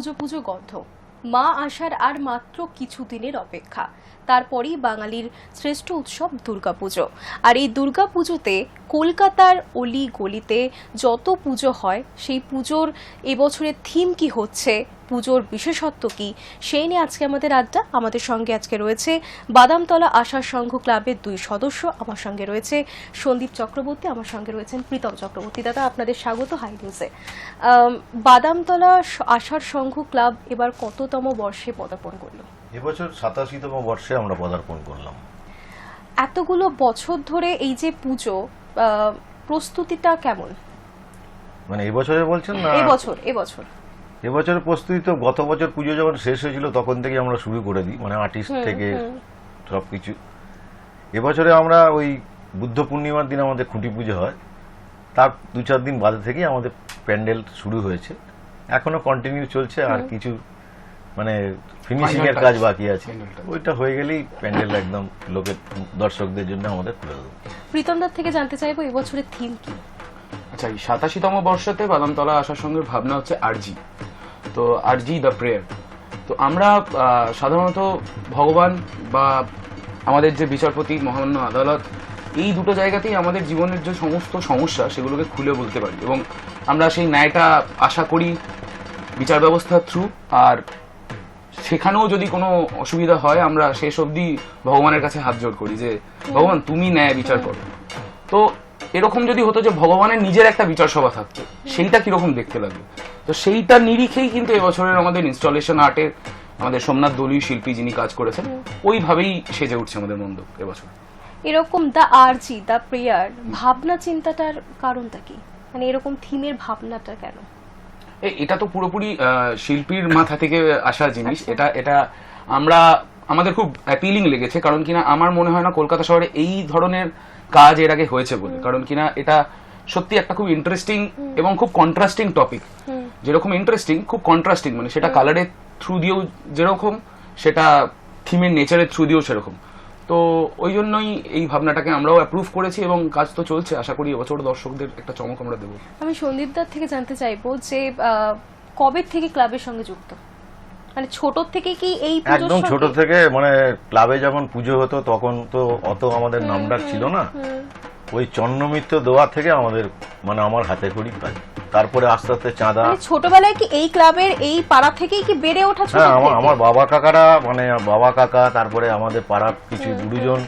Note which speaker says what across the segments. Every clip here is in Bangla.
Speaker 1: পুজো পুজো গন্ধ। মা আসার আর মাত্র কিছু দিনের অপেক্ষা। তারপরেই বাঙালির শ্রেষ্ঠ উৎসব দুর্গাপুজো। আর এই দুর্গাপুজোতে কলকাতার অলি গলিতে যত পুজো হয়, সেই পুজোর এবছরের থিম কি হচ্ছে, পুজোর বিশেষত্ব কি, সেই নিয়ে আজকে আমাদের আড্ডা। আমাদের সঙ্গে আজকে রয়েছে বাদামতলা আশা সংঘ ক্লাবের দুই সদস্য। আমার সঙ্গে রয়েছে সন্দীপ চক্রবর্তী, আমার সঙ্গে রয়েছেন প্রীতম চক্রবর্তী। দাদা, আপনাদের স্বাগত হাই নিউজে। বাদামতলা আশার সংঘ ক্লাব এবার কততম বর্ষে পদার্পণ করল?
Speaker 2: এবছর সাতাশিতম বর্ষে আমরা পদার্পণ করলাম।
Speaker 1: এতগুলো বছর ধরে এই যে পুজো প্রস্তুতিটা কেমন?
Speaker 2: মানে এবছরে বলছেন না?
Speaker 1: এবছর এবছর।
Speaker 2: এবছরের প্রস্তুতি তো গত বছর পুজো যখন শেষ হয়েছিল তখন থেকে আমরা শুরু করে দিই মানে আর্টিস্ট থেকে সবকিছু। এবছরে আমরা ওই বুদ্ধ পূর্ণিমার দিন আমাদের খুঁটি পুজো হয়। তার দু চার দিন বাদে থেকেই আমাদের প্যান্ডেল শুরু হয়েছে। এখনও কন্টিনিউ চলছে আর কিছু মানে ফিনিশিং এর কাজ বাকি আছে। ওইটা হয়ে গেলেই প্যান্ডেল একদম লোকের দর্শকদের জন্য আমাদের খুলে দেবো।
Speaker 1: প্রীতমদার থেকে জানতে চাইব এবছরের থিম কি?
Speaker 3: আচ্ছা এই সাতাশিতম বর্ষতে বাদামতলা আসার সঙ্গে ভাবনা হচ্ছে আরজি। তো আরজি দ্য প্রেয়ার। তো আমরা আহ, সাধারণত ভগবান বা আমাদের যে বিচারপতি মহামান্য আদালত এই দুটো জায়গাতেই আমাদের জীবনের যে সমস্ত সমস্যা সেগুলোকে খুলে বলতে পারি। এবং আমরা সেই ন্যায়টা আশা করি বিচার ব্যবস্থার থ্রু আর সেখানেও যদি কোনো অসুবিধা হয়, আমরা শেষ অবধি ভগবানের কাছে হাত জোড় করি যে, ভগবান, তুমি ন্যায় বিচার করো। তো এরকম যদি হতো যে, ভগবানের নিজের একটা বিচার সভা থাকতো, সেইটা কীরকম দেখতে লাগবে? তো সেইটা নিরিখেই কিন্তু এবছরের আমাদের ইনস্টলেশন আর্টের আমাদের সোমনাথ দলীয় শিল্পী যিনি কাজ করেছেন, ওইভাবেই সেজে উঠছে আমাদের মণ্ডপ এবছর।
Speaker 1: এরকম দ্য আরজি দ্য প্রেয়ার, ভাবনা চিন্তাটার কারণটা কি? মানে এরকম থিমের ভাবনাটা কেন?
Speaker 3: এটা তো পুরোপুরি শিল্পীর মাথা থেকে আসা জিনিস। এটা এটা আমরা আমাদের খুব অ্যাপিলিং লেগেছে কারণ কিনা আমার মনে হয় না কলকাতা শহরে এই ধরনের কাজ এর আগে হয়েছে বলে। কারণ কিনা এটা সত্যি একটা খুব ইন্টারেস্টিং এবং খুব কন্ট্রাস্টিং টপিক যেরকম ইন্টারেস্টিং খুব কন্ট্রাস্টিং মানে সেটা কালারের থ্রু দিয়েও যেরকম সেটা থিমের নেচারের থ্রু দিয়েও সেরকম। তো ওই জন্যই এই ভাবনাটাকে আমরাও অ্যাপ্রুভ করেছি এবং কাজ তো চলছে। আশা করি এবছর দর্শকদের একটা চমক আমরা দেবো।
Speaker 1: আমি সন্দীপদার থেকে জানতে চাইব যে আহ, কবে থেকে ক্লাবের সঙ্গে যুক্ত? মানে ছোট থেকে কি এই
Speaker 2: একদম ছোট থেকে মানে ক্লাবে যখন পুজো হতো তখন তো অত আমাদের নামডাক ছিল না। ওই চন্নমিত্র দেওয়া থেকে আমাদের মানে আমার হাতে করি কাজ তারপরে আস্তে আস্তে চাঁদা।
Speaker 1: মানে ছোটবেলায় কি এই ক্লাবের এই পাড়া থেকেই কি বেড়ে ওঠা
Speaker 2: হ্যাঁ আমার আমার বাবা কাকারা মানে বাবা কাকা তারপরে আমাদের পাড়ার কিছু গুরুজন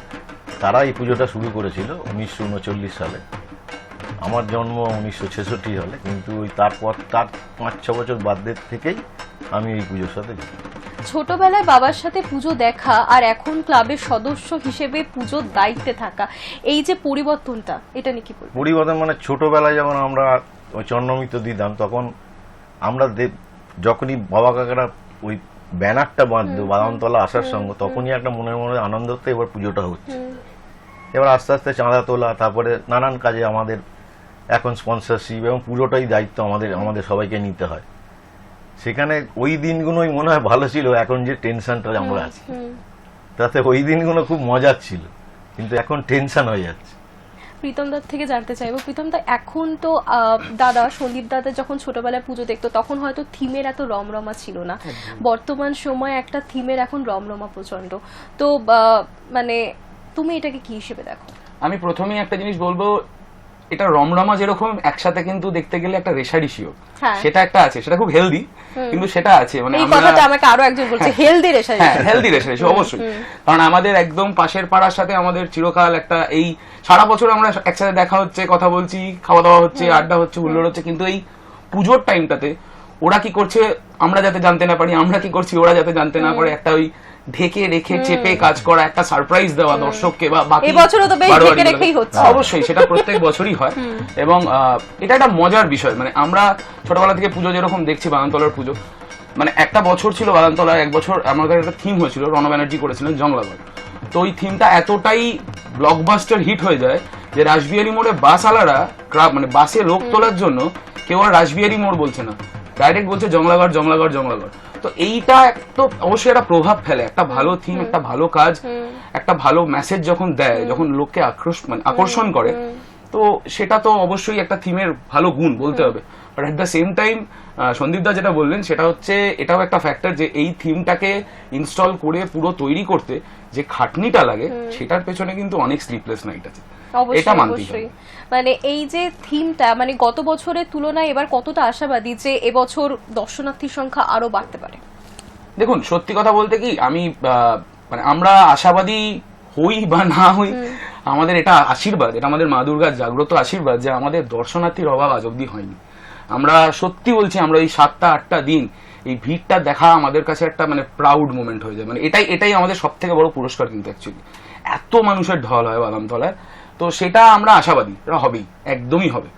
Speaker 2: তারা এই পুজোটা শুরু করেছিল উনিশশো উনচল্লিশ সালে। আমার জন্ম উনিশশো ছেষট্টি সালে কিন্তু ওই তারপর তার পাঁচ ছ বছর বাদের থেকেই আমি এই পুজোর সাথে।
Speaker 1: ছোটবেলায় বাবার সাথে পুজো দেখা আর এখন ক্লাবের সদস্য হিসেবে পুজোর দায়িত্বে থাকা এই যে পরিবর্তনটা এটা নিয়ে কি
Speaker 2: পরিবর্তন মানে ছোটবেলায় যখন আমরা ওই চন্নমিত্র দিতাম তখন আমরা দে- যখনই বাবা কাকারা ওই ব্যানারটা বাঁধতো বাদামতলা আসার সঙ্গে তখনই একটা মনের মনে আনন্দ হতো এবার পুজোটা হচ্ছে। এবার আস্তে আস্তে চাঁদা তোলা তারপরে নানান কাজে আমাদের এখন স্পন্সরশিপ এবং পুরোটাই দায়িত্ব আমাদের আমাদের সবাইকে নিতে হয়। সেখানে ওই দিনগুলোই মনে হয় ভালো ছিল এখন যে টেনশনটা আমরা আছি। তাতে ওই দিনগুলো খুব মজার ছিল কিন্তু এখন টেনশন হয়ে যাচ্ছে।
Speaker 1: প্রীতমদার থেকে জানতে চাইব। প্রীতম দা এখন তো দাদা সন্দীপ দাদা যখন ছোটবেলায় পুজো দেখতো তখন হয়তো থিমের এত রমরমা ছিল না। বর্তমান সময় একটা থিমের এখন রমরমা প্রচণ্ড তো মানে তুমি এটাকে কি হিসেবে দেখো?
Speaker 3: আমি প্রথমেই একটা জিনিস বলব এটা রমরমা যেরকম একসাথে কিন্তু দেখতে গেলে একটা রেশারিশিও
Speaker 1: হ্যাঁ।
Speaker 3: সেটা একটা আছে সেটা খুব হেলদি কিন্তু সেটা আছে মানে
Speaker 1: এই কথাটা আমাকে আরও একজন বলছে হেলদি রেশা
Speaker 3: হ্যাঁ হেলদি রেশারিশি অবশ্যই। কারণ আমাদের একদম পাশের পাড়ার সাথে আমাদের চিরকাল একটা এই সারা বছর আমরা একসাথে দেখা হচ্ছে কথা বলছি খাওয়া দাওয়া হচ্ছে আড্ডা হচ্ছে হুল্লোড় হচ্ছে কিন্তু এই পুজোর টাইমটাতে ওরা কি করছে আমরা যাতে জানতে না পারি আমরা কি করছি ওরা যাতে জানতে না পারে একটা ওই ঢেকে রেখে চেপে কাজ করা একটা সারপ্রাইজ দেওয়া দর্শককে বা বাকি
Speaker 1: এবছরও তো বেশ ঢেকে রেখেই হচ্ছে।
Speaker 3: অবশ্যই সেটা প্রত্যেক বছরই হয়। এবং এটা একটা মজার বিষয়। মানে আমরা ছোটবেলা থেকে পুজো যেরকম দেখছি বাগানতলার পুজো মানে একটা বছর ছিল বাগানতলার এক বছর আমাদের একটা থিম হয়েছিল রণ ব্যানার্জি করেছিলেন জংলাগড় তো ওই থিমটা এতটাই ব্লকবাস্টার হিট হয়ে যায় যে রাসবিহারী মোড়ে বাস আলারা মানে বাসে লোক তোলার জন্য কেউ আর রাসবিহারী মোড় বলছে না। ডাইরেক্ট বলছে জংলাগড় জংলাগড় জংলাগড় তো এইটা তো অবশ্যই একটা প্রভাব ফেলে একটা ভালো থিম একটা ভালো কাজ একটা ভালো মেসেজ যখন দেয় যখন লোককে আক্রোশ মানে আকর্ষণ করে তো সেটা তো অবশ্যই একটা থিমের ভালো গুণ বলতে হবে। But at the same time Sandeep দা যেটা বললেন সেটা হচ্ছে এটাও একটা ফ্যাক্টর যে এই থিমটাকে ইনস্টল করে পুরো তৈরি করতে যে খাটনিটা লাগে সেটার পেছনে কিন্তু অনেক স্লিপলেস নাইট আছে। এটা মানতেই হবে।
Speaker 1: মানে এই যে থিমটা মানে গত বছরের তুলনায় এবার কতটা আশাবাদী যে এবছর দর্শনার্থীর সংখ্যা আরও বাড়তে পারে?
Speaker 3: দেখুন সত্যি কথা বলতে কি আমি মানে আমরা আশাবাদী হই বা না হই আমাদের এটা আশীর্বাদ এটা আমাদের মা দুর্গার জাগ্রত আশীর্বাদ যে আমাদের দর্শনার্থীর অভাব আজ অব্দি হয়নি। আমরা সত্যি বলছি আমরা এই সাতটা আটটা দিন এই ভিড়টা দেখা আমাদের কাছে একটা মানে প্রাউড মোমেন্ট হয়ে যায়। মানে এটাই এটাই আমাদের সব থেকে বড় পুরস্কার কিন্তু অ্যাকচুয়ালি এত মানুষের ঢল হয় বাদামতলায় তো সেটা আমরা আশাবাদী এটা হবেই একদমই হবে।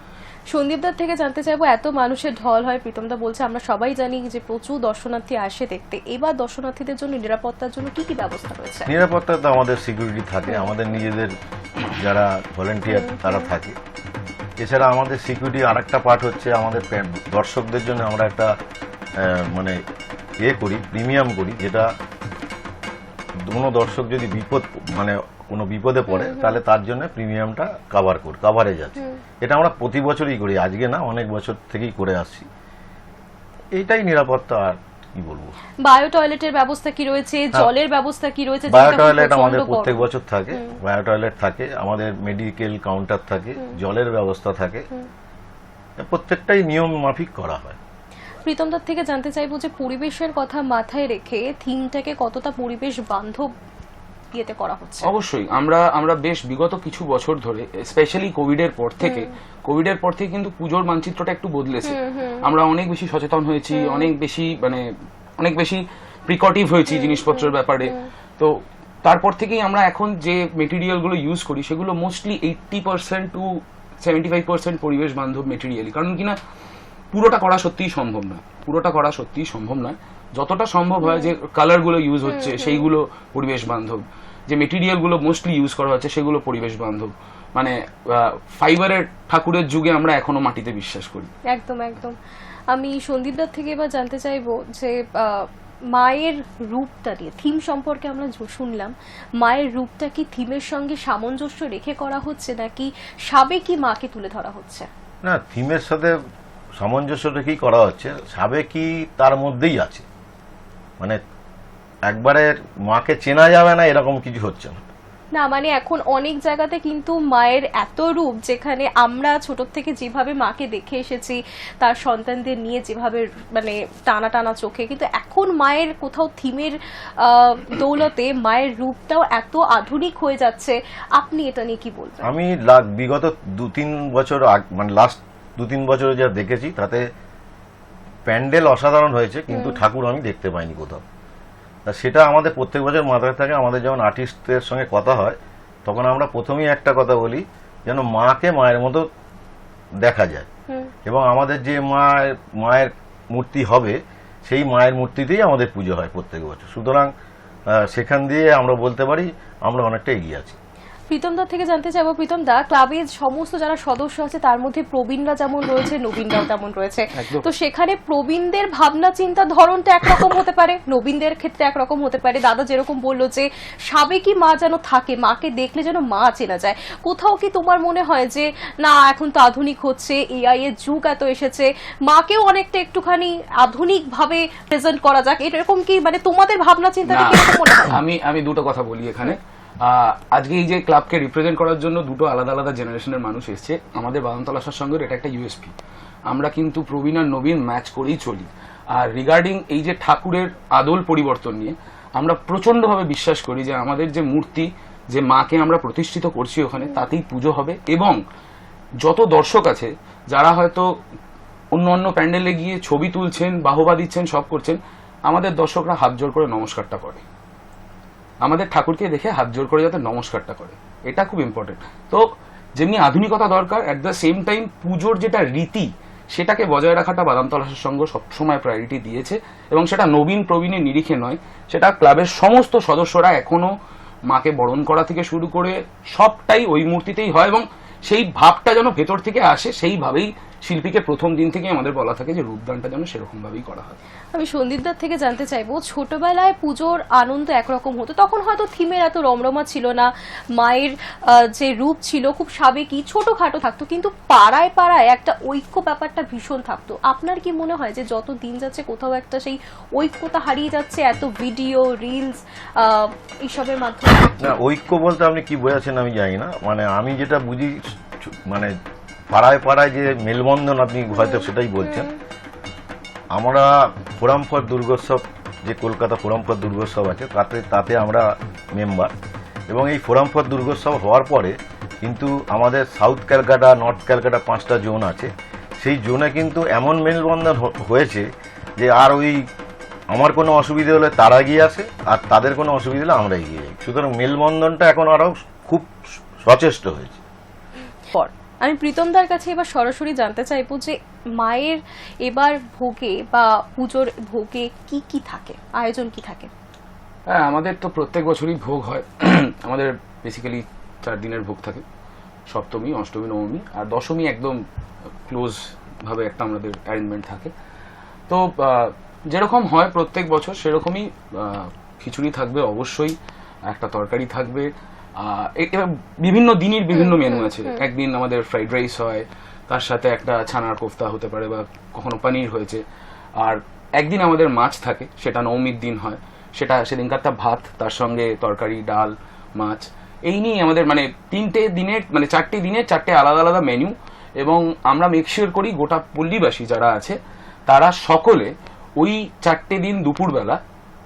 Speaker 1: সন্দীপদার থেকে জানতে চাইব এত মানুষের ঢল হয় প্রীতমদা বলছে আমরা সবাই জানি যে প্রচুর দর্শনার্থী আসে দেখতে। এবার দর্শনার্থীদের জন্য নিরাপত্তার জন্য কি কি ব্যবস্থা রয়েছে?
Speaker 2: নিরাপত্তা তো আমাদের সিকিউরিটি থাকে আমাদের নিজেদের যারা ভলেন্টিয়ার তারা থাকে। এছাড়া আমাদের সিকিউরিটি আরেকটা পার্ট হচ্ছে আমাদের দর্শকদের জন্য আমরা একটা মানে ইয়ে করি প্রিমিয়াম করি যেটা কোনো দর্শক যদি বিপদ মানে কোনো বিপদে পড়ে তাহলে তার জন্য প্রিমিয়ামটা কাভার করি কাভারেজ আছে এটা আমরা প্রতি বছরই করি আজকে না অনেক বছর থেকেই করে আসছি। এইটাই নিরাপত্তা আর কি বলব?
Speaker 1: বায়ো টয়লেটের ব্যবস্থা কি রয়েছে? জলের ব্যবস্থা কি রয়েছে?
Speaker 2: বায়ো টয়লেট আমাদের প্রত্যেক বছর থাকে বায়ো টয়লেট থাকে আমাদের মেডিকেল কাউন্টার থাকে জলের ব্যবস্থা থাকে। প্রত্যেকটাই নিয়ম মাফিক করা হয়।
Speaker 1: প্রীতমদার থেকে জানতে চাইব যে পরিবেশের কথা মাথায় রেখে থিমটাকে কতটা পরিবেশ বান্ধব ইয়েতে করা হচ্ছে।
Speaker 3: অবশ্যই আমরা আমরা বেশ বিগত কিছু বছর ধরে স্পেশালি কোভিড এর পর থেকে কোভিড এর পর থেকে কিন্তু পুজোর মানচিত্রটা একটু বদলেছে। আমরা অনেক বেশি সচেতন হয়েছি অনেক বেশি মানে অনেক বেশি প্রিকটিভ হয়েছি জিনিসপত্রের ব্যাপারে। তো তারপর থেকেই আমরা এখন যে মেটেরিয়ালগুলো ইউজ করি সেগুলো mostly eighty percent to seventy five percent পরিবেশ বান্ধব মেটেরিয়ালই কারণ কিনা পুরোটা করা সত্যিই সম্ভব নয়। পুরোটা করা সত্যিই সম্ভব নয়। যতটা সম্ভব হয় যে কালারগুলো ইউজ হচ্ছে সেইগুলো পরিবেশ বান্ধব। যে মেটেরিয়ালগুলো মোস্টলি ইউজ করা হচ্ছে সেগুলো পরিবেশ বান্ধব। মানে ফাইবারের ঠাকুরের যুগে আমরা এখনও মাটিতে বিশ্বাস করি।
Speaker 1: একদম একদম। আমি সন্দীপদার থেকে এবার জানতে চাইব যে মায়ের রূপটা দিয়ে থিম সম্পর্কে আমরা শুনলাম। মায়ের রূপটা কি থিমের সঙ্গে সামঞ্জস্য রেখে করা হচ্ছে নাকি সাবেকি মাকে তুলে ধরা হচ্ছে?
Speaker 2: না থিমের সাথে সামঞ্জস্য রেখেই করা হচ্ছে। সাবেকি তার মধ্যেই আছে। মানে একবারে মাকে চেনা যাবে না এরকম কিছু হচ্ছে না।
Speaker 1: না মানে এখন অনেক জায়গাতে কিন্তু মায়ের এত রূপ যেখানে আমরা ছোট থেকে যেভাবে মাকে দেখে এসেছি তার সন্তানদের নিয়ে যেভাবে মানে টানা টানা চোখে কিন্তু এখন মায়ের কোথাও থিমের দৌলতে মায়ের রূপটাও এত আধুনিক হয়ে যাচ্ছে। আপনি এটা নিয়ে কি বলবেন?
Speaker 2: আমি বিগত দু তিন বছর আগ- মানে লাস্ট দু তিন বছরে যা দেখেছি তাতে প্যান্ডেল অসাধারণ হয়েছে কিন্তু ঠাকুর আমি দেখতে পাইনি কোথাও। সেটা আমাদের প্রত্যেক বছর মাথায় থাকে আমাদের যখন আর্টিস্টদের সঙ্গে কথা হয় তখন আমরা প্রথমেই একটা কথা বলি যেন মাকে মায়ের মতো দেখা যায়। এবং আমাদের যে মায়ের মায়ের মূর্তি হবে সেই মায়ের মূর্তিতেই আমাদের পুজো হয় প্রত্যেক বছর। সুতরাং সেখান দিয়ে আমরা বলতে পারি আমরা অনেকটা এগিয়ে আছি।
Speaker 1: প্রীতমদার থেকে জানতে চাইব প্রীতমদা ক্লাবের সমস্ত যারা সদস্য আছে তার মধ্যে প্রবীণরা যেমন রয়েছে নবীনরাও তেমন রয়েছে। তো সেখানে প্রবীণদের ভাবনা চিন্তা ধরনটা একরকম হতে পারে নবীনদের ক্ষেত্রে একরকম হতে পারে। দাদা যেরকম বলল যে সাবেকি মা যেন থাকে মাকে দেখলে যেন মা চেনা যায়। কোথাও কি তোমার মনে হয় যে না এখন তো আধুনিক হচ্ছে এআই এর যুগ এত এসেছে মাকেও অনেকটা একটুখানি আধুনিক ভাবে প্রেজেন্ট করা যাক এরকম কি মানে তোমাদের ভাবনা হয়?
Speaker 3: আমি আমি দুটো কথা বলি এখানে। আজকে এই যে ক্লাবকে রিপ্রেজেন্ট করার জন্য দুটো আলাদা আলাদা জেনারেশনের মানুষ এসছে, আমাদের বাদামতলা আসার সঙ্গে এটা একটা ইউএসপি আমরা কিন্তু প্রবীণ আর নবীন ম্যাচ করেই চলি। আর রিগার্ডিং এই যে ঠাকুরের আদল পরিবর্তন নিয়ে, আমরা প্রচন্ডভাবে বিশ্বাস করি যে আমাদের যে মূর্তি, যে মাকে আমরা প্রতিষ্ঠিত করছি ওখানে, তাতেই পুজো হবে এবং যত দর্শক আছে, যারা হয়তো অন্য অন্য প্যান্ডেলে গিয়ে ছবি তুলছেন, বাহবা দিচ্ছেন, সব করছেন, আমাদের দর্শকরা হাত জোর করে নমস্কারটা করে। আমাদের ঠাকুরকে দেখে হাত জোর করে যাতে নমস্কারটা করে। এটা খুব ইম্পর্টেন্ট তো যেমনি আধুনিকতা দরকার অ্যাট দ্য সেম টাইম পুজোর যেটা রীতি, সেটাকে বজায় রাখাটা বাদামতলাসের সঙ্গে সবসময় প্রায়োরিটি দিয়েছে। এবং সেটা নবীন প্রবীণের নিরিখে নয়, সেটা ক্লাবের সমস্ত সদস্যরা এখনও মাকে বরণ করা থেকে শুরু করে সবটাই ওই মূর্তিতেই হয় এবং সেই ভাবটা যেন ভেতর থেকে আসে, সেইভাবেই শিল্পীকে প্রথম দিন থেকেই আমাদের বলা থাকে যে রূপদানটা যেন সেরকম ভাবেই করা হয়।
Speaker 1: আমি সন্দীপদার থেকে জানতে চাইব ছোটবেলায় পুজোর আনন্দ একরকম হতো তখন হয়তো থিমের এত রমরমা ছিল না মায়ের যে রূপ ছিল খুব সাবেকি ছোটখাটো থাকতো কিন্তু পাড়ায় পাড়ায় একটা ঐক্য ব্যাপারটা ভীষণ থাকতো। আপনার কি মনে হয় যে যত দিন যাচ্ছে কোথাও একটা সেই ঐক্যতা হারিয়ে যাচ্ছে এত ভিডিও রিলস এইসবের মাধ্যমে?
Speaker 2: না ঐক্য বলতে আপনি কি বোঝাচ্ছেন আমি জানি না। মানে আমি যেটা বুঝি মানে পাড়ায় পাড়ায় যে মেলবন্ধন আপনি হয়তো সেটাই বলছেন। আমরা ফোরাম ফর দুর্গোৎসব, যে কলকাতা ফোরাম ফর দুর্গোৎসব আছে, তাতে তাতে আমরা মেম্বার। এবং এই ফোরাম ফর দুর্গোৎসব হওয়ার পরে কিন্তু আমাদের সাউথ ক্যালকাটা, নর্থ ক্যালকাটা পাঁচটা জোন আছে। সেই জোনে কিন্তু এমন মেলবন্ধন হয়েছে যে আর ওই আমার কোনো অসুবিধে হলে তারা এগিয়ে আসে, আর তাদের কোনো অসুবিধা হলে আমরা এগিয়ে যাই। সুতরাং মেলবন্ধনটা এখন আরও খুব সচেষ্ট হয়েছে।
Speaker 1: আমি প্রীতমদার কাছে এবার সরাসরি জানতে চাইব যে মায়ের এবার ভোগে বা পুজোর ভোগে কি কি থাকে? আয়োজন কি থাকে?
Speaker 3: হ্যাঁ আমাদের তো প্রত্যেক বছরই ভোগ হয়। আমাদের বেসিক্যালি চার দিনের ভোগ থাকে। সপ্তমী, অষ্টমী, নবমী আর দশমী একদম ক্লোজ ভাবে একটা আমাদের অ্যারেঞ্জমেন্ট থাকে। তো যেরকম হয় প্রত্যেক বছর সেরকমই খিচুড়ি থাকবে অবশ্যই, একটা তরকারি থাকবে এবার বিভিন্ন দিনের বিভিন্ন মেনু আছে। একদিন আমাদের ফ্রাইড রাইস হয় তার সাথে একটা ছানার কোফতা হতে পারে বা কখনো পনির হয়েছে। আর একদিন আমাদের মাছ থাকে সেটা নবমীর দিন হয়। সেটা সেদিনকার সেদিনকারটা ভাত তার সঙ্গে তরকারি ডাল মাছ। এই নিয়ে আমাদের মানে তিনটে দিনের মানে চারটে দিনের চারটে আলাদা আলাদা মেনু এবং আমরা মেকশিওর করি গোটা পল্লীবাসী যারা আছে তারা সকলে ওই চারটে দিন দুপুরবেলা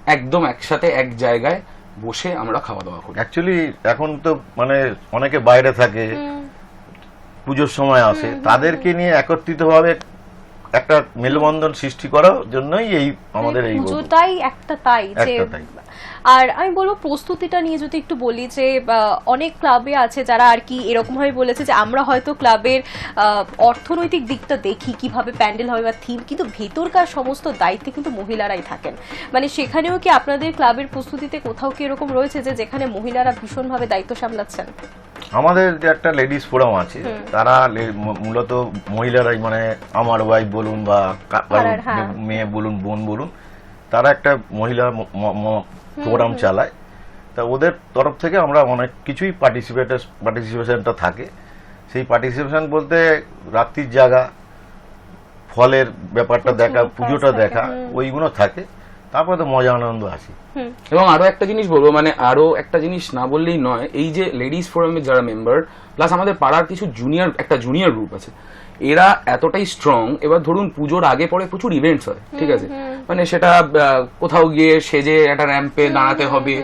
Speaker 3: একদম একসাথে এক জায়গায় বসে আমরা খাওয়া দাওয়া করি।
Speaker 2: অ্যাকচুয়ালি এখন তো মানে অনেকে বাইরে থাকে পুজোর সময় আসে। তাদেরকে নিয়ে একত্রিত ভাবে একটা মেলবন্ধন সৃষ্টি করার জন্যই এই আমাদের এই
Speaker 1: পুজোটাই একটা তাই যে
Speaker 2: একটা তাই।
Speaker 1: আর আমি বলব প্রস্তুতিটা নিয়ে যদি একটু বলি যে অনেক ক্লাবে আছে যারা আর কি এরকমভাবে বলেছে যে আমরা হয়তো ক্লাবের অর্থনৈতিক দিকটা দেখি কীভাবে প্যান্ডেল হবে বা থিম কিন্তু ভেতরকার সমস্ত দায়িত্বে কিন্তু মহিলারাই থাকেন। মানে সেখানেও কি আপনাদের ক্লাবের প্রস্তুতিতে কোথাও কি এরকম রয়েছে যে যেখানে মহিলারা ভীষণভাবে দায়িত্ব সামলাচ্ছেন?
Speaker 2: আমাদের যে একটা লেডিস ফোরাম আছে তারা মূলত মহিলারাই মানে আমার ওয়াইফ বলুন বা
Speaker 1: হ্যাঁ।
Speaker 2: মেয়ে বলুন বোন বলুন তারা একটা মহিলা ফোরাম চালায়। তা ওদের তরফ থেকে আমরা অনেক কিছুই পার্টিসিপেট পার্টিসিপেশনটা থাকে। সেই পার্টিসিপেশন বলতে রাত্রির জায়গা ফলের ব্যাপারটা দেখা পুজোটা দেখা ওইগুলো থাকে। তারপরে তো মজা আনন্দ আসি।
Speaker 3: এবং আরও একটা জিনিস বলব মানে আরও একটা জিনিস না বললেই নয় এই যে লেডিস ফোরামের যারা মেম্বার প্লাস আমাদের পাড়ার কিছু জুনিয়র একটা জুনিয়র গ্রুপ আছে এরা এতটাই স্ট্রং এবার ধরুন পুজোর আগে পরে প্রচুর ইভেন্টস হয় ঠিক আছে? মানে সেটা কোথাও গিয়ে সেজে একটা র্যাম্পে দাঁড়াতে হবে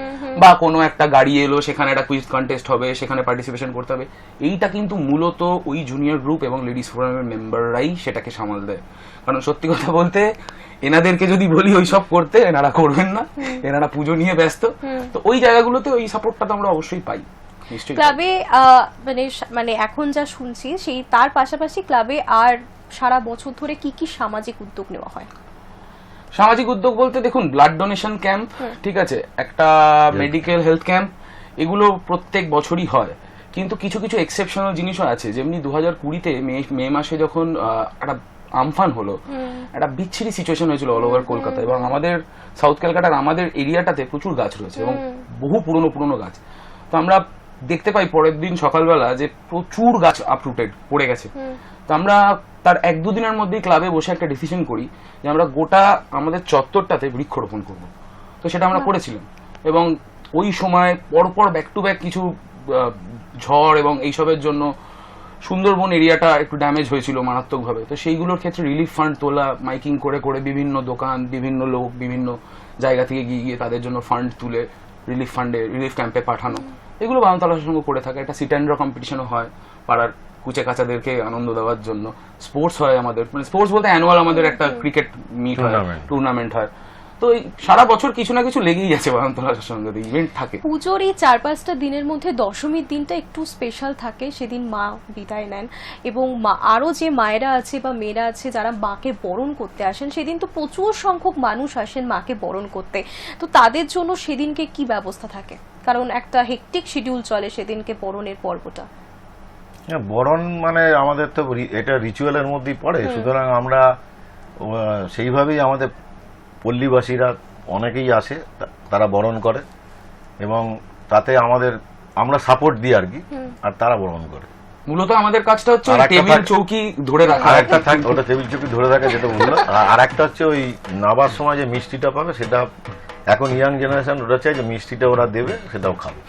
Speaker 3: বা কোনো একটা গাড়ি এলো সেখানে একটা কুইজ কন্টেস্ট হবে সেখানে পার্টিসিপেশন করতে হবে। এইটা কিন্তু মূলত ওই জুনিয়র গ্রুপ এবং লেডিস ফোরামের মেম্বাররাই সেটাকে সামাল দেয়। কারণ সত্যি কথা বলতে এনাদেরকে যদি বলি ওই সব করতে এনারা করবেন না। এনারা পুজো নিয়ে ব্যস্ত। তো ওই জায়গাগুলোতে ওই সাপোর্টটা তো আমরা অবশ্যই পাই।
Speaker 1: ক্লাবে মানে মানে এখন যা শুনছি সেই তার পাশাপাশি ক্লাবে আর সারা বছর ধরে কি কি সামাজিক উদ্যোগ নেওয়া হয়?
Speaker 3: সামাজিক উদ্যোগ বলতে দেখুন ব্লাড ডোনেশন ক্যাম্প ঠিক আছে? একটা মেডিকেল হেলথ ক্যাম্প এগুলো প্রত্যেক বছরই হয়। কিন্তু কিছু কিছু এক্সেপশনাল জিনিসও আছে। যেমনি দু হাজার কুড়িতে মে মে মাসে যখন একটা আমফান হলো একটা বিচ্ছিরি সিচুয়েশন হয়েছিল অল ওভার কলকাতা এবং আমাদের সাউথ ক্যালকাটার আমাদের এরিয়াটাতে প্রচুর গাছ রয়েছে এবং বহু পুরনো পুরনো গাছ। তো আমরা দেখতে পাই পরের দিন সকালবেলা যে প্রচুর গাছ আপরুটেড পড়ে গেছে। তো আমরা তার এক দুদিনের মধ্যেই ক্লাবে বসে একটা ডিসিশন করি যে আমরা গোটা আমাদের চত্বরটাতে বৃক্ষরোপণ করব। তো সেটা আমরা করেছিলাম এবং ওই সময় পরপর ব্যাক টু ব্যাক কিছু ঝড় এবং এইসবের জন্য সুন্দরবন এরিয়াটা একটু ড্যামেজ হয়েছিল মারাত্মকভাবে। তো সেইগুলোর ক্ষেত্রে রিলিফ ফান্ড তোলা মাইকিং করে করে বিভিন্ন দোকান বিভিন্ন লোক বিভিন্ন জায়গা থেকে গিয়ে গিয়ে তাদের জন্য ফান্ড তুলে রিলিফ ফান্ডে রিলিফ ক্যাম্পে পাঠানো। এগুলো বামতলার সঙ্গে করে থাকে। একটা সিট অ্যান্ড কম্পিটিশনও হয় পাড়ার কুচে কাচাদেরকে আনন্দ দেওয়ার জন্য। স্পোর্টস হয় আমাদের। মানে স্পোর্টস বলতে অ্যানুয়াল আমাদের একটা ক্রিকেট মিট হয় টুর্নামেন্ট হয়। তো এই সারা বছর কিছু না কিছু লেগেই আছে বামতলার সঙ্গে ইভেন্ট থাকে।
Speaker 1: পুজোর এই চার পাঁচটা দিনের মধ্যে দশমীর দিনটা একটু স্পেশাল থাকে সেদিন মা বিদায় নেন এবং মা আরও যে মায়েরা আছে বা মেয়েরা আছে যারা মাকে বরণ করতে আসেন সেদিন তো প্রচুর সংখ্যক মানুষ আসেন মাকে বরণ করতে। তো তাদের জন্য সেদিনকে কি ব্যবস্থা থাকে? কারণ একটা হেকটিক শিডিউল চলে সেদিনকে বরণের পর্বটা।
Speaker 2: হ্যাঁ, বরণ মানে আমাদের তো এটা রিচুয়ালের মধ্যেই পড়ে। সুতরাং আমরা সেইভাবেই আমাদের পল্লীবাসীরা অনেকেই আসে তারা বরণ করে এবং তাতে আমাদের আমরা সাপোর্ট দিই আর কি আর তারা বরণ করে।
Speaker 3: মূলত আমাদের কাজটা হচ্ছে টেবিল চৌকি ধরে রাখা।
Speaker 2: আর একটা থাক ওটা টেবিল চৌকি ধরে রাখা যেটা বলল আর- আর একটা হচ্ছে ওই নাবার সময় যে মিষ্টিটা পাবে সেটা এখন ইয়াং জেনারেশন ওরা চাই যে মিষ্টিটা ওরা দেবে সেটাও খাবে।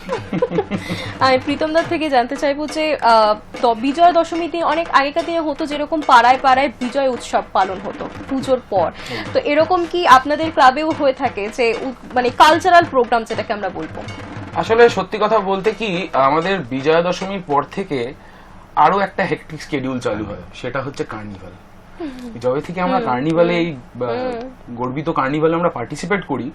Speaker 1: আমি প্রীতমদার থেকে জানতে চাইব যে আহ, তো বিজয়া দশমীর দিন অনেক আগেকার দিনে হতো যেরকম পাড়ায় পাড়ায় বিজয় উৎসব পালন হতো পুজোর পর। তো এরকম কি আপনাদের ক্লাবেও হয়ে থাকে যে মানে কালচারাল প্রোগ্রাম যেটাকে আমরা বলব?
Speaker 3: আসলে সত্যি কথা বলতে কি আমাদের বিজয়া দশমীর পর থেকে আরও একটা হেকটিক স্কেডিউল চালু হয় সেটা হচ্ছে কার্নিভাল যবে থেকে আমরা কার্নিভালে এই গর্বিত কার্নিভালে আমরা পার্টিসিপেট করি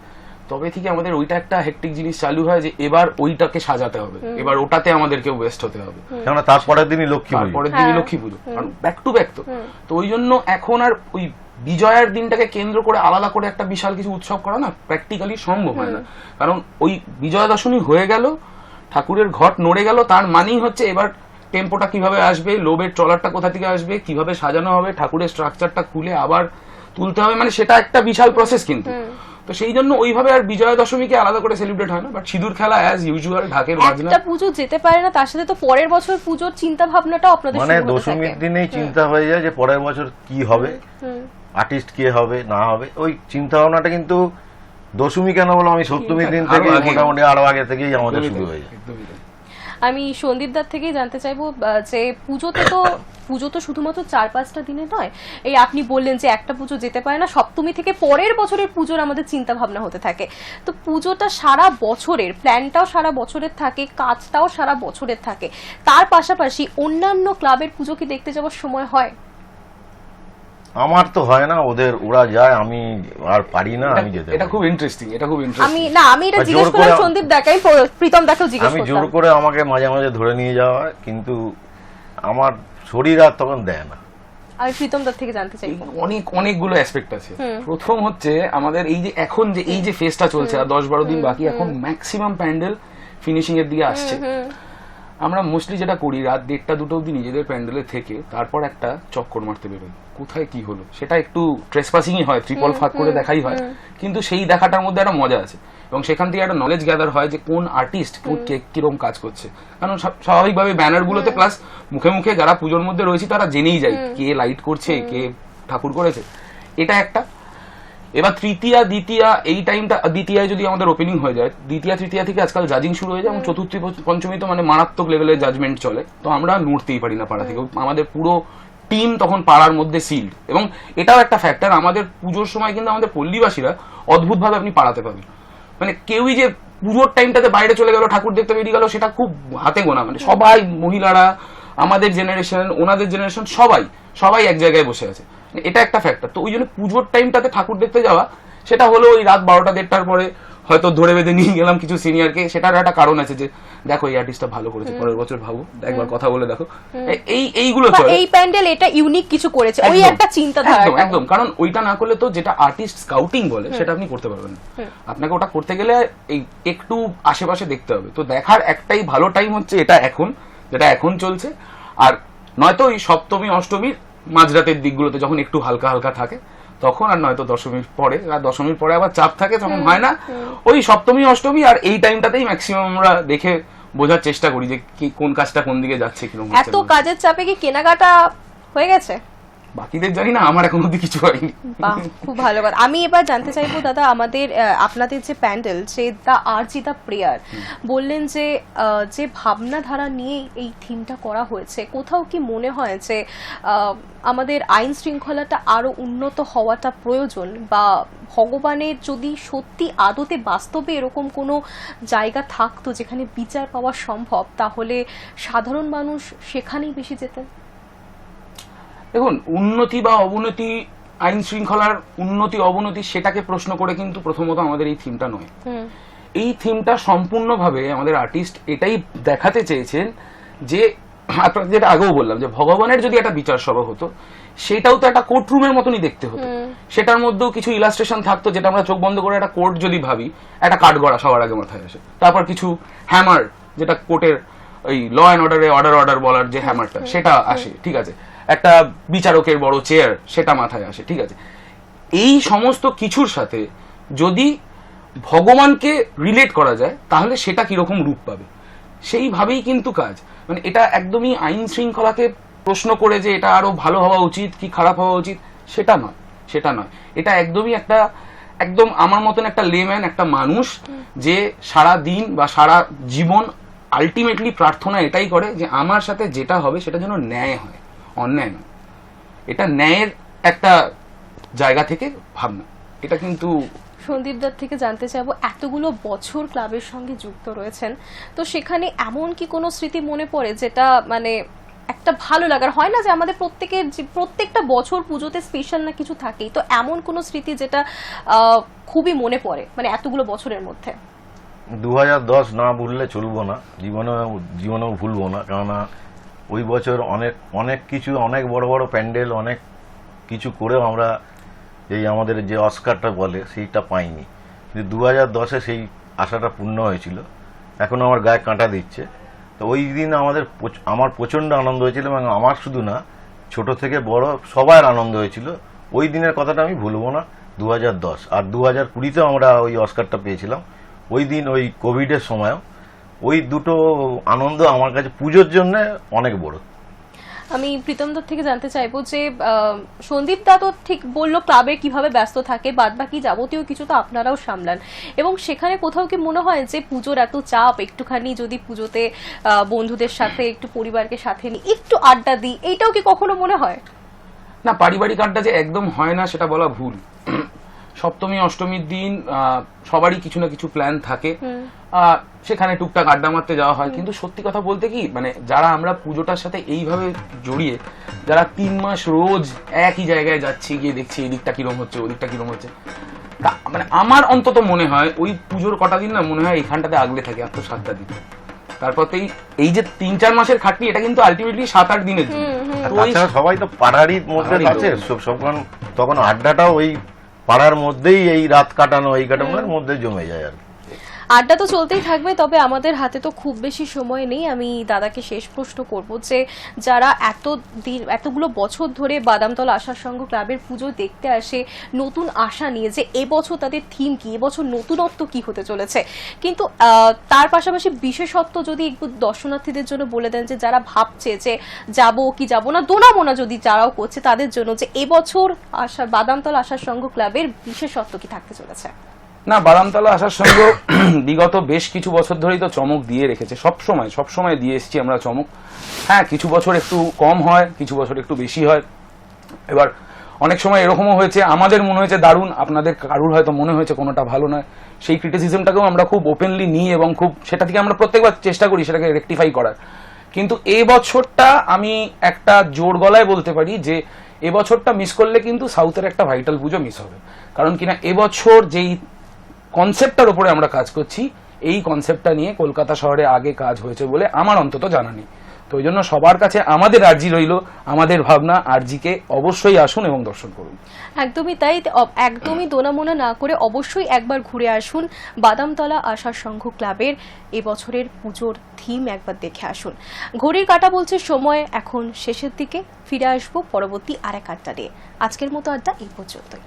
Speaker 3: তবে থেকে আমাদের ওইটা একটা হেকটিক জিনিস চালু হয় যে এবার ওইটাকে সাজাতে হবে। এবার ওটাতে আমাদেরকে ওয়েস্ট হতে হবে।
Speaker 2: কেননা তারপরের দিনই লক্ষ্মী পুজো।
Speaker 3: তারপরের দিনই
Speaker 1: হ্যাঁ।
Speaker 3: লক্ষ্মী পুজো। কারণ ব্যাক টু ব্যাক তো। তো ওই জন্য এখন আর ওই বিজয়ার দিনটাকে কেন্দ্র করে আলাদা করে একটা বিশাল কিছু উৎসব করা না প্র্যাকটিক্যালি সম্ভব হয় না। কারণ ওই বিজয়া দশমী হয়ে গেল ঠাকুরের ঘট নড়ে গেল তার মানেই হচ্ছে এবার টেম্পোটা কীভাবে আসবে লোবের ট্রলারটা কোথা থেকে আসবে কীভাবে সাজানো হবে ঠাকুরের স্ট্রাকচারটা খুলে আবার তুলতে হবে। মানে সেটা একটা বিশাল প্রসেস কিন্তু। তো সেই জন্য ওইভাবে আর বিজয়া দশমীকে আলাদা করে সেলিব্রেট হয় না বাট সিঁদুর খেলা অ্যাজ ইউজুয়াল ঢাকের বাজনা।
Speaker 1: একটা পুজো যেতে পারে না তার সাথে তো পরের বছর পুজোর চিন্তা ভাবনাটা আপনাদের
Speaker 2: মানে দশমীর দিনেই চিন্তা হয়ে যায় যে পরের বছর কি হবে আর্টিস্ট কে হবে না হবে ওই চিন্তা ভাবনাটা কিন্তু দশমী কেন বলো আমি সপ্তমীর দিন থেকে মোটামুটি আরও আগে থেকেই আমাদের শুরু হয়ে যায়।
Speaker 1: আমি সন্দীপ দার থেকেই জানতে চাইব যে পুজোতে তো, পুজো তো শুধুমাত্র চার পাঁচটা দিনে নয়। এই আপনি বললেন যে একটা পুজো যেতে পারে না, সপ্তমী থেকে পরের বছরের পুজোর আমাদের চিন্তা ভাবনা হতে থাকে। তো পুজোটা সারা বছরের, প্ল্যানটাও সারা বছরের থাকে, কাজটাও সারা বছরের থাকে। তার পাশাপাশি অন্যান্য ক্লাবের পুজো কি দেখতে যাওয়ার সময় হয়?
Speaker 2: আমার তো হয় না ওদের ওরা যায় আমি আর পারি না আমি যেতে
Speaker 3: এটা খুব ইন্টারেস্টিং এটা খুব ইন্টারেস্টিং
Speaker 1: আমি না আমি এটা জিজ্ঞেস করলাম
Speaker 2: করে-
Speaker 1: সন্দীপ দেখাই প্রীতম দেখাও জিজ্ঞেস
Speaker 2: আমি জোর করে আমাকে মাঝে মাঝে ধরে নিয়ে যাওয়া হয় কিন্তু আমার শরীর আর তখন দেয় না।
Speaker 1: আমি প্রীতম দার থেকে জানতে চাইব
Speaker 3: অনেক অনেকগুলো অ্যাসপেক্ট আছে। প্রথম হচ্ছে আমাদের এই যে এখন যে এই যে ফেসটা চলছে আর দশ বারো দিন বাকি এখন ম্যাক্সিমাম প্যান্ডেল ফিনিশিং এর দিকে আসছে। আমরা মোস্টলি যেটা করি রাত দেড়টা দুটো অব্দি নিজেদের প্যান্ডেলে থেকে তারপর একটা চক্কর মারতে বেরোই। কোথায় কি হলো? সেটা একটু ট্রেসপাসিংই হয় ত্রিপল ফাঁক করে দেখাই হয়। কিন্তু সেই দেখাটার মধ্যে একটা মজা আছে। এবং সেখান থেকে একটা নলেজ গ্যাদার হয় যে কোন আর্টিস্ট কীরকম কাজ করছে। কারণ স্বাভাবিকভাবে ব্যানার গুলোতে প্লাস মুখে মুখে যারা পুজোর মধ্যে রয়েছে তারা জেনেই যায় কে লাইট করছে কে ঠাকুর করেছে। এটা একটা। এবার তৃতীয়া দ্বিতীয়া এই টাইমটা দ্বিতীয়ায় যদি আমাদের ওপেনিং হয়ে যায় দ্বিতীয় তৃতীয়া থেকে আজকাল জাজিং শুরু হয়ে যায় এবং চতুর্থী পঞ্চ- পঞ্চমী তো মানে মারাত্মক লেভেলের জাজমেন্ট চলে। তো আমরা নড়তেই পারি না পাড়া থেকে। আমাদের পুরো টিম তখন পাড়ার মধ্যে সিল্ড এবং এটাও একটা ফ্যাক্টর আমাদের পুজোর সময় কিন্তু আমাদের পল্লীবাসীরা অদ্ভুতভাবে আপনি পাড়াতে পাবেন। মানে কেউই যে পুজোর টাইমটাতে বাইরে চলে গেল ঠাকুর দেখতে বেরিয়ে গেল সেটা খুব হাতে গোনা। মানে সবাই মহিলারা আমাদের জেনারেশন ওনাদের জেনারেশন সবাই সবাই এক জায়গায় বসে আছে। এটা একটা ফ্যাক্টর তো ওই জন্য পুজোর টাইমটাতে ঠাকুর দেখতে যাওয়া সেটা হলো ওই রাত বারোটা দেড়টার পরে হয়তো ধরে বেঁধে নিয়ে গেলাম কিছু সিনিয়রকে সেটার একটা কারণ আছে যে দেখো এই আর্টিস্টটা ভালো করেছে পরের বছর ভাবো। একবার কথা বলে দেখো। এই এইগুলো চলে।
Speaker 1: এই প্যান্ডেল এটা ইউনিক কিছু করেছে। ওই
Speaker 3: একদম,
Speaker 1: একটা চিন্তাধারা।
Speaker 3: একদম একদম। কারণ ওইটা না করলে তো যেটা আর্টিস্ট স্কাউটিং বলে সেটা আপনি করতে পারবেন না। আপনাকে ওটা করতে গেলে এই একটু আশেপাশে দেখতে হবে। তো দেখার একটাই ভালো টাইম হচ্ছে এটা এখন যেটা এখন চলছে। আর নয়তো ওই সপ্তমী অষ্টমীর মাঝরাতের দিকগুলোতে যখন একটু হালকা হালকা থাকে তখন আর নয়তো দশমীর পরে আর দশমীর পরে আবার চাপ থাকে তখন হয় না ওই সপ্তমী অষ্টমী আর এই টাইমটাতেই ম্যাক্সিমাম আমরা দেখে বোঝার চেষ্টা করি যে কি কোন কাজটা কোন দিকে যাচ্ছে কীরকম
Speaker 1: এত কাজের চাপে কি কেনাকাটা হয়ে গেছে?
Speaker 3: বাকিদের জানি না আমার এখন অব্দি কিছু হয়নি।
Speaker 1: খুব ভালো কথা। আমি এবার জানতে চাইব দাদা আমাদের আপনাদের যে প্যান্ডেল যে দ্য আরজি দ্য প্রেয়ার বললেন যে যে ভাবনাধারা নিয়ে এই থিমটা করা হয়েছে কোথাও কি মনে হয় যে আমাদের আইন শৃঙ্খলাটা আরও উন্নত হওয়াটা প্রয়োজন বা ভগবানের যদি সত্যি আদতে বাস্তবে এরকম কোনো জায়গা থাকতো যেখানে বিচার পাওয়া সম্ভব তাহলে সাধারণ মানুষ সেখানেই বেশি যেতেন?
Speaker 3: দেখুন উন্নতি বা অবনতি আইন শৃঙ্খলার উন্নতি অবনতি সেটাকে প্রশ্ন করে কিন্তু প্রথমত আমাদের এই থিমটা নয়। এই থিমটা সম্পূর্ণভাবে আমাদের আর্টিস্ট এটাই দেখাতে চেয়েছেন যে আপনাকে যেটা আগেও বললাম যে ভগবানের যদি একটা বিচার সভা হতো সেটাও তো একটা কোর্ট রুমের মতনই দেখতে হতো। সেটার মধ্যেও কিছু ইলাস্ট্রেশন থাকতো যেটা আমরা চোখ বন্ধ করে একটা কোর্ট যদি ভাবি একটা কাঠগড়া সবার আগে মাথায় আসে। তারপর কিছু হ্যামার যেটা কোর্টের ওই ল অ্যান্ড অর্ডারে অর্ডার অর্ডার বলার যে হ্যামারটা সেটা আসে ঠিক আছে? একটা বিচারকের বড় চেয়ার সেটা মাথায় আসে, ঠিক আছে? এই সমস্ত কিছুর সাথে যদি ভগবানকে রিলেট করা যায়, তাহলে সেটা কীরকম রূপ পাবে? সেইভাবেই কিন্তু কাজ। মানে এটা একদমই আইন শৃঙ্খলাকে প্রশ্ন করে যে এটা আরও ভালো হওয়া উচিত কি খারাপ হওয়া উচিত, সেটা নয় সেটা নয়। এটা একদমই একটা, একদম আমার মতন একটা লেম্যান একটা মানুষ যে সারা দিন বা সারা জীবন আলটিমেটলি প্রার্থনা এটাই করে যে আমার সাথে যেটা হবে সেটা যেন ন্যায় হয়। অন্যায় নয়। এটা ন্যায়ের একটা জায়গা থেকে ভাবনা। এটা কিন্তু
Speaker 1: সন্দীপ দার থেকে জানতে চাইব এতগুলো বছর ক্লাবের সঙ্গে যুক্ত রয়েছেন। তো সেখানে এমন কি কোনো স্মৃতি মনে পড়ে যেটা মানে একটা ভালো লাগার? হয় না যে আমাদের প্রত্যেকের যে- প্রত্যেকটা বছর পুজোতে স্পেশাল না কিছু থাকেই তো এমন কোনো স্মৃতি যেটা খুবই মনে পড়ে মানে এতগুলো বছরের মধ্যে?
Speaker 2: দু দশ না ভুললে চলবো না জীবনে জীবনেও ভুলবো না কেননা ওই বছর অনেক অনেক কিছু, অনেক বড় বড় প্যান্ডেল, অনেক কিছু করেও আমরা এই আমাদের যে অস্কারটা বলে সেইটা পাইনি। কিন্তু দু হাজার দশে সেই আশাটা পূর্ণ হয়েছিল। এখন আমার গায়ে কাঁটা দিচ্ছে। তো ওই দিন আমাদের আমার প্রচণ্ড আনন্দ হয়েছিল এবং আমার শুধু না, ছোট থেকে বড় সবার আনন্দ হয়েছিল। ওই দিনের কথাটা আমি ভুলবো না দু হাজার দশ। আর দু হাজার কুড়িতেও আমরা ওই অস্কারটা পেয়েছিলাম। ওই দিন ওই কোভিডের সময়ও ওই দুটো আনন্দ আমার কাছে পুজোর জন্য অনেক বড়।
Speaker 1: আমি প্রীতম দত্ত থেকে জানতে চাইব যে সন্দীপ দা তো ঠিক বলল ক্লাবে কীভাবে ব্যস্ত থাকে বাদ বাকি যাবতীয় কিছু তো আপনারাও সামলান। এবং সেখানে কোথাও কি মনে হয় যে পুজোর এত চাপ একটুখানি যদি পুজোতে বন্ধুদের সাথে একটু পরিবারকে সাথে নিই একটু আড্ডা দিই এইটাও কি কখনো মনে হয়?
Speaker 3: না পারিবারিক আড্ডা যে একদম হয় না সেটা বলা ভুল। সপ্তমী অষ্টমীর দিন আহ, সবারই কিছু না কিছু প্ল্যান থাকে। সেখানে টুকটাক আড্ডা মারতে যাওয়া হয়। কিন্তু সত্যি কথা বলতে কি মানে যারা আমরা পুজোটার সাথে এইভাবে জড়িয়ে যারা তিন মাস রোজ একই জায়গায় যাচ্ছি গিয়ে দেখছি এই দিকটা কিরম হচ্ছে ওই দিকটা কিরম হচ্ছে তা মানে আমার অন্তত মনে হয় ওই পুজোর কটা দিন না মনে হয় এইখানটাতে আগলে থাকে আর তো সাতটা দিন। তারপর তো এই যে তিন চার মাসের খাটনি এটা কিন্তু আলটিমেটলি সাত আট দিনের জন্য।
Speaker 2: সবাই তো পাড়ারই মধ্যে আছে তখন তখন আড্ডাটাও ওই পাড়ার মধ্যেই এই রাত কাটানো এই কাটানোর মধ্যে জমে যায় আর কি।
Speaker 1: আড্ডা তো চলতেই থাকবে, তবে আমাদের হাতে তো খুব বেশি সময় নেই। আমি দাদাকে শেষ প্রশ্ন করব যে, যারা এত দিন, এতগুলো বছর ধরে বাদামতলা আশার সঙ্গ ক্লাবের পুজো দেখতে আসে, নতুন আশা নিয়ে যে এবছর তাদের থিম কি এবছর নতুনত্ব কি হতে চলেছে। কিন্তু তার পাশাপাশি বিশেষত্ব যদি একটু দর্শনার্থীদের জন্য বলে দেন যে, যারা ভাবছে যে, যাব কি যাব না, দোনামোনা যদি যারাও করছে তাদের জন্য যে এবছর আশা, বাদামতল আশার সঙ্গ ক্লাবের বিশেষত্ব কি থাকতে চলেছে?
Speaker 3: না বাদামতলা আসার সঙ্গে বিগত বেশ কিছু বছর ধরেই তো চমক দিয়ে রেখেছে। সব সময় সব সময় দিয়ে এসেছি আমরা চমক। হ্যাঁ কিছু বছর একটু কম হয়, কিছু বছর একটু বেশি হয়। এবার অনেক সময় এরকমও হয়েছে, আমাদের মনে হয়েছে দারুণ, আপনাদের কারুর হয়তো মনে হয়েছে কোনোটা ভালো নয়। সেই ক্রিটিসিজমটাকেও আমরা খুব ওপেনলি নিই এবং খুব, সেটা থেকে আমরা প্রত্যেকবার চেষ্টা করি সেটাকে রেকটিফাই করার। কিন্তু এই বছরটা আমি একটা জোর গলায় বলতে পারি যে এবছরটা মিস করলে কিন্তু সাউথের একটা ভাইটাল পুজো মিস হবে। কারণ কিনা এবছর যেই কনসেপ্টটার উপরে আমরা কাজ করছি। এই কনসেপ্টটা নিয়ে কলকাতা শহরে আগে কাজ হয়েছে বলে আমার অন্তত জানা নেই। তো ওই জন্য সবার কাছে আমাদের আর্জি রইল, আমাদের ভাবনা আর্জিকে অবশ্যই আসুন এবং দর্শন করুন।
Speaker 1: একদমই তাই একদমই দোনামোনা না করে অবশ্যই একবার ঘুরে আসুন বাদামতলা আশার সংঘ ক্লাবের এবছরের পুজোর থিম একবার দেখে আসুন। ঘড়ির কাটা বলছে সময়, এখন শেষের দিকে ফিরে আসব পরবর্তী আর এক আড্ডা নিয়ে। আজকের মতো আড্ডা এই পর্যন্তই।